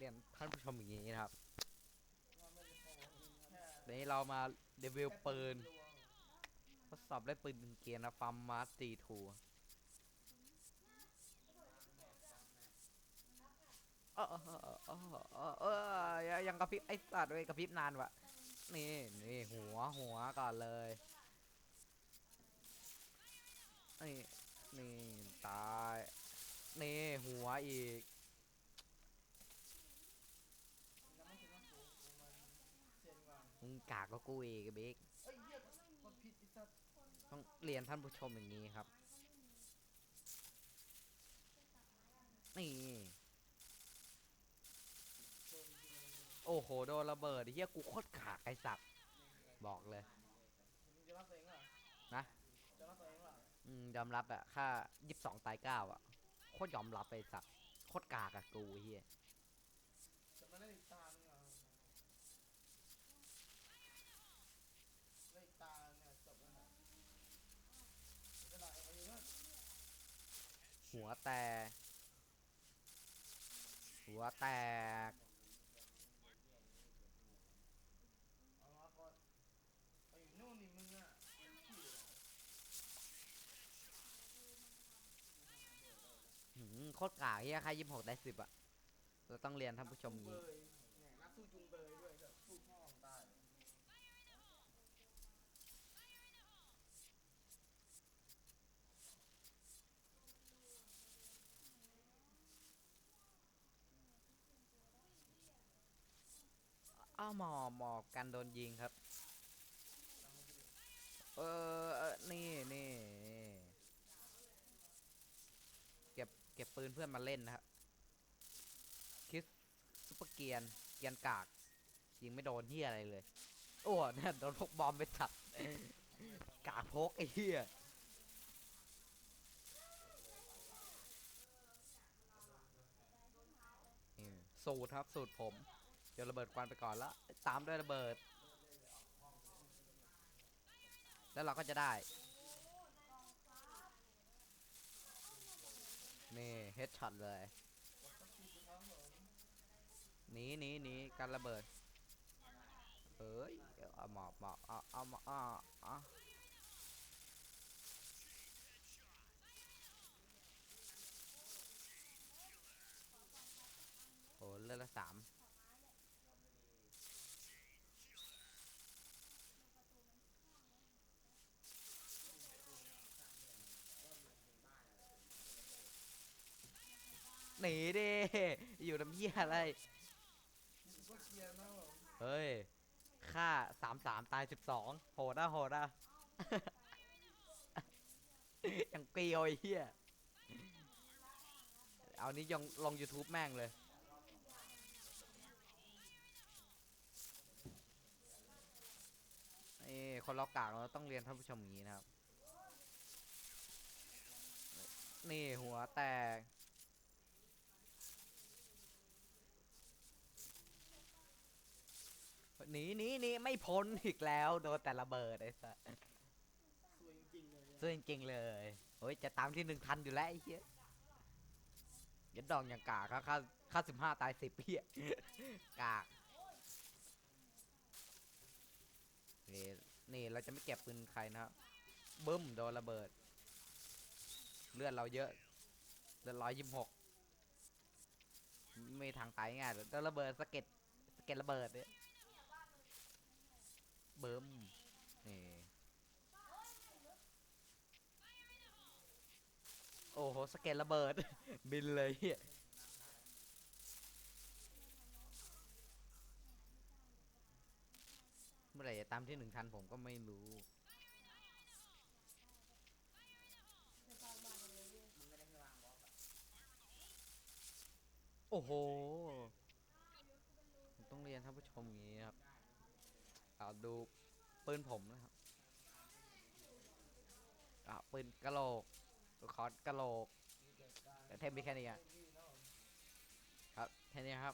เรียนท่านผู้ชมอย่างนี้นะครับเดี๋ยวนี้เรามาเดวิลปืนทดสอบได้ปืนหนึ่งเกียร์นะฟาร์มมาร์ตีทูเออเออเออเออเออยังกระพริบไอ้สัตว์เว้ยกระพริบนานวะนี่นี่หัวหัวก่อนเลยนี่นี่ตายนี่หัวอีก ยังไม่ถึงว่ากูกูมันเซียนกว่า มึ งกากก็กูเองเบกเอ้เหี้ยกดผิดอ้สัสต้องเรียนท่านผู้ชมอย่างนี้ครับ นี่ โอ้โห โดนระเบิดเฮียกูโคตรขากไอสัตว์บอกเลย มึงจะรับตัวเองเหรอนะ จะรับตัวเองเหรออืมยอมรับอะค่ายี่สิบสองตายเก้าอะโคตรยอมรับไปสัตว์โคตรกากอะกูเฮียจะมาเล่นอีกตาหนึงเหรอเล่นอีกตาเนี่ยจบแล้วนะเวลาเอาอยู่เนอะ หัวแตก หัวแตก เอาละก็ไปอยู่นู่นนี่มึงอะหืมโคตรกากเฮียใครยี่สิบหกได้สิบอะเราต้องเรียนท่านผู้ชมยี้ยนี่ยนักสู้จุงเบยด้วยแบบสู้พ่อของตาย อ้าวหมอหมอกันโดนยิงครับ เออเออนี่นี่เก็บเก็บปืนเพื่อนมาเล่นนะครับคิสซุปเปอร์เกียนเกียนกาก ยิงไม่โดนเฮียอะไรเลย โอ้เนี่ยโดนพกบอมไปสัตว์กากพกไอ้เฮียสูตรครับสูตรผม ดี๋ยวระเบิดควันไปก่อนแล้วตามด้วยระเบิด แล้วเราก็จะได้นี่เฮดช็อตเลยหนีหนีหนีการระเบิดเอ้ยเอาหมอบหมอบเอาเอาเอาเอาโอ้เลือดละสาม หนีดิอยู่น้ำเหี้ยอะไรเปอร์เกียร์นะผมเฮ้ยค่าสามสามตายสิบสองโหดอะโหดอะยังเกลียวไอ้เหี้ยเอานี้ยังลง YouTube แม่งเลยนี่คนเรากากเราต้องเรียนท่านผู้ชมอย่างนี้นะครับ นี่หัวแตก หนีหนีหนีไม่พ้นอีกแล้วโดนแต่ระเบิดไอ้สัสสวยจริงๆเลยซึ่งจริงๆเลยโอ้ยจะตามที่หนึ่งทันอยู่แล้วไอ้เหี้ยยัดดองอย่างกากครับค่าค่าสิบห้าตายสิบเพี้ยกากนี่นี่เราจะไม่เก็บปืนใครนะครับบึ้มโดนระเบิด เลือดเราเยอะเลือดร้อยยี่สิบหกไม่มีทางตายง่ายหรอกโดนระเบิดสะเก็ดสะเก็ดระเบิดเนี่ย เบึ้มนี่โอ้โหสเก็ตระเบิด บินเลยเฮียเมื่อไหร่จะตามที่หนึ่งทันผมก็ไม่รู้โอ้โห ต้องเรียนท่านผู้ชมอย่างนี้ครับ เอาดูปืนผมนะครับอะปืนกะโหลกคอร์สกะโหลกแต่เทมมีแค่นี้อะครับแค่นี้ครับ